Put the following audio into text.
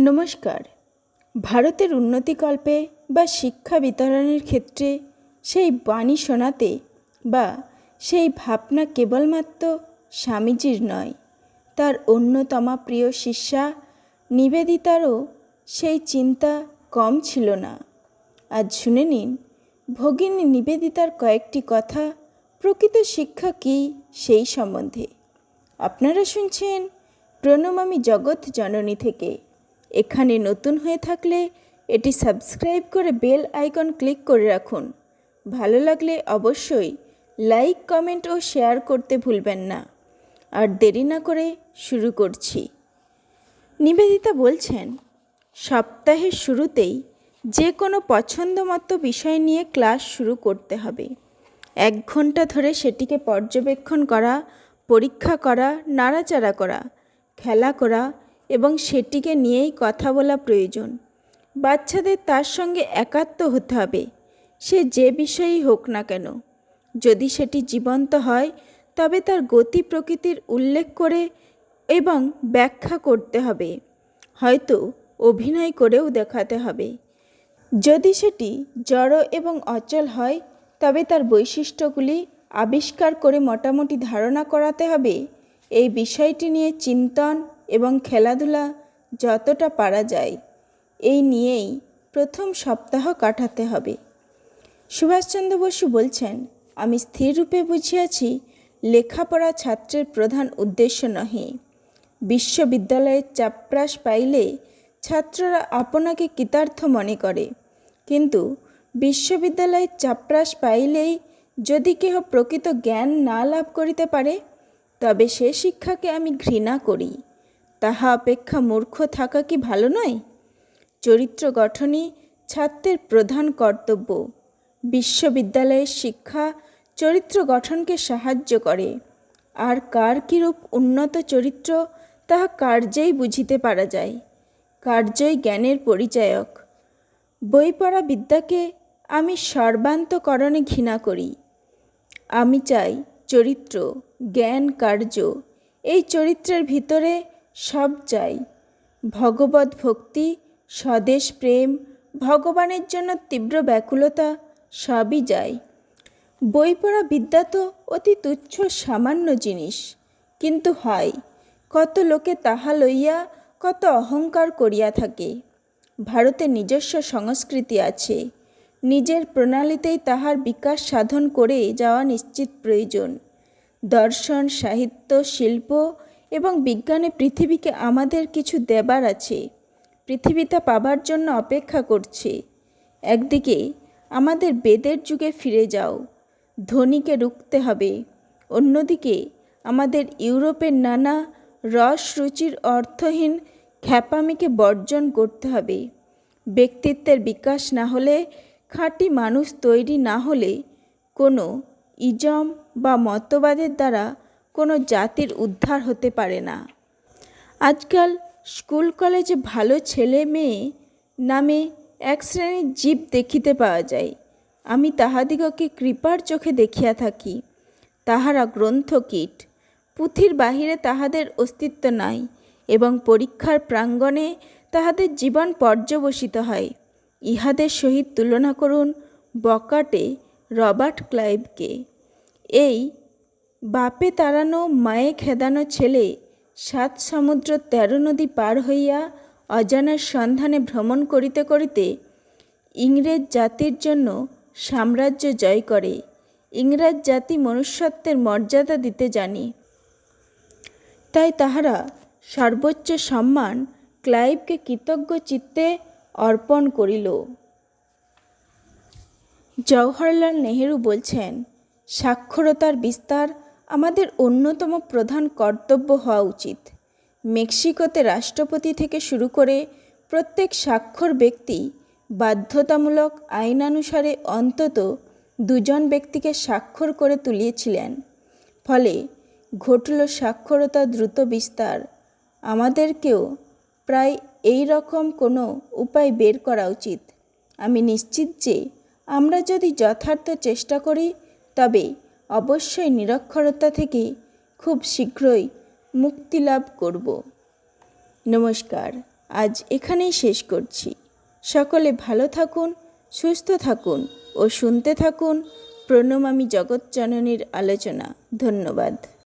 নমস্কার। ভারতের উন্নতিকল্পে বা শিক্ষা বিতরণের ক্ষেত্রে সেই বাণী শোনাতে বা সেই ভাবনা কেবলমাত্র স্বামীজির নয়, তার অন্যতমা প্রিয় শিষ্যা নিবেদিতারও সেই চিন্তা কম ছিল না। আজ শুনে নিন, ভগিনী নিবেদিতার কয়েকটি কথা, প্রকৃত শিক্ষা কী সেই সম্বন্ধে। আপনারা শুনছেন প্রণমামি জগৎ জননী থেকে। এখানে নতুন হয়ে থাকলে এটি সাবস্ক্রাইব করে বেল আইকন ক্লিক করে রাখুন। ভালো লাগলে অবশ্যই লাইক, কমেন্ট ও শেয়ার করতে ভুলবেন না। আর দেরি না করে শুরু করছি। নিবেদিতা বলছেন, সপ্তাহের শুরুতেই যে কোনো পছন্দমতো বিষয় নিয়ে ক্লাস শুরু করতে হবে। এক ঘণ্টা ধরে সেটিকে পর্যবেক্ষণ করা, পরীক্ষা করা, নাড়াচাড়া করা, খেলা করা এবং সেটিকে নিয়েই কথা বলা প্রয়োজন। বাচ্চাদের তার সঙ্গে একাত্ম হতে হবে। সে যে বিষয়েই হোক না কেন। যদি সেটি জীবন্ত হয়, তবে তার গতি প্রকৃতির উল্লেখ করে এবং ব্যাখ্যা করতে হবে। হয়তো অভিনয় করেও দেখাতে হবে। যদি সেটি জড় এবং অচল হয়, তবে তার বৈশিষ্ট্যগুলি আবিষ্কার করে মোটামুটি ধারণা করাতে হবে। এই বিষয়টি নিয়ে চিন্তন খেলাধুলা যতটা পারা যায়, এই নিয়েই প্রথম সপ্তাহ কাটাতে হবে। সুভাষচন্দ্র বসু বলছেন, আমি স্থিররূপে বুঝিয়াছি, লেখাপড়া ছাত্রের প্রধান উদ্দেশ্য নহে। বিশ্ববিদ্যালয়ের চাপরাশ পাইলে ছাত্ররা আপনাকে কৃতার্থ মনে করে। কিন্তু বিশ্ববিদ্যালয়ের চাপরাশ পাইলেই যদি কেহ প্রকৃত জ্ঞান না লাভ করিতে পারে, তবে সে শিক্ষাকে আমি ঘৃণা করি। তাহা অপেক্ষা মূর্খ থাকা কি ভালো নয়? চরিত্র গঠনই ছাত্রের প্রধান কর্তব্য। বিশ্ববিদ্যালয়ের শিক্ষা চরিত্র গঠনকে সাহায্য করে। আর কার কীরূপ উন্নত চরিত্র, তাহা কার্যেই বুঝিতে পারা যায়। কার্যই জ্ঞানের পরিচায়ক। বই পড়া বিদ্যাকে আমি সর্বান্তকরণে ঘৃণা করি। আমি চাই চরিত্র, জ্ঞান, কার্য এই চরিত্রের ভিতরে সব চাই। ভগবত ভক্তি, স্বদেশ প্রেম, ভগবানের জন্য তীব্র ব্যাকুলতা, সবই যায় বই পড়া বিদ্যা তো অতি তুচ্ছ, সামান্য জিনিস। কিন্তু হয়, কত লোকে তাহা লইয়া কত অহংকার করিয়া থাকে। ভারতের নিজস্ব সংস্কৃতি আছে। নিজের প্রণালীতেই তাহার বিকাশ সাধন করে যাওয়া নিশ্চিত প্রয়োজন। দর্শন, সাহিত্য, শিল্প এবং বিজ্ঞানে পৃথিবীকে আমাদের কিছু দেবার আছে। পৃথিবীটা পাবার জন্য অপেক্ষা করছে। একদিকে, আমাদের বেদের যুগে ফিরে যাও, ধনীকে রুখতে হবে। অন্যদিকে, আমাদের ইউরোপের নানা রস রুচির অর্থহীন খ্যাপামিকে বর্জন করতে হবে। ব্যক্তিত্বের বিকাশ না হলে, খাঁটি মানুষ তৈরি না হলে কোনো ইজম বা মতবাদের দ্বারা কোনো জাতির উদ্ধার হতে পারে না। আজকাল স্কুল কলেজে ভালো ছেলে মেয়ে নামে এক শ্রেণির জীব দেখিতে পাওয়া যায়। আমি তাহাদিগকে কৃপার চোখে দেখিয়া থাকি। তাহারা গ্রন্থকীট পুঁথির বাহিরে তাহাদের অস্তিত্ব নাই এবং পরীক্ষার প্রাঙ্গণে তাহাদের জীবন পর্যবসিত হয়। ইহাদের সহিত তুলনা করুন বকাটে রবার্ট ক্লাইভকে। এই বাপে তাড়ানো, মায়ে খেদানো ছেলে, সাত সমুদ্র তেরো নদী পার হইয়া অজানার সন্ধানে ভ্রমণ করিতে করিতে ইংরেজ জাতির জন্য সাম্রাজ্য জয় করে। ইংরেজ জাতি মনুষ্যত্বের মর্যাদা দিতে জানে। তাই তাহারা সর্বোচ্চ সম্মান ক্লাইভকে কৃতজ্ঞ চিত্তে অর্পণ করিল। জওহরলাল নেহেরু বলছেন, সাক্ষরতার বিস্তার আমাদের অন্যতম প্রধান কর্তব্য হওয়া উচিত। মেক্সিকোতে রাষ্ট্রপতি থেকে শুরু করে প্রত্যেক স্বাক্ষর ব্যক্তি বাধ্যতামূলক আইনানুসারে অন্তত দুজন ব্যক্তিকে স্বাক্ষর করে তুলিয়েছিলেন। ফলে ঘটল সাক্ষরতা দ্রুত বিস্তার। আমাদেরকেও প্রায় এই রকম কোনো উপায় বের করা উচিত। আমি নিশ্চিত যে আমরা যদি যথার্থ চেষ্টা করি, তবে অবশ্যই নিরক্ষরতা থেকে খুব শীঘ্রই মুক্তি লাভ করব। নমস্কার, আজ এখানেই শেষ করছি। সকলে ভালো থাকুন, সুস্থ থাকুন ও শুনতে থাকুন প্রণমামী জগৎজননীর আলোচনা। ধন্যবাদ।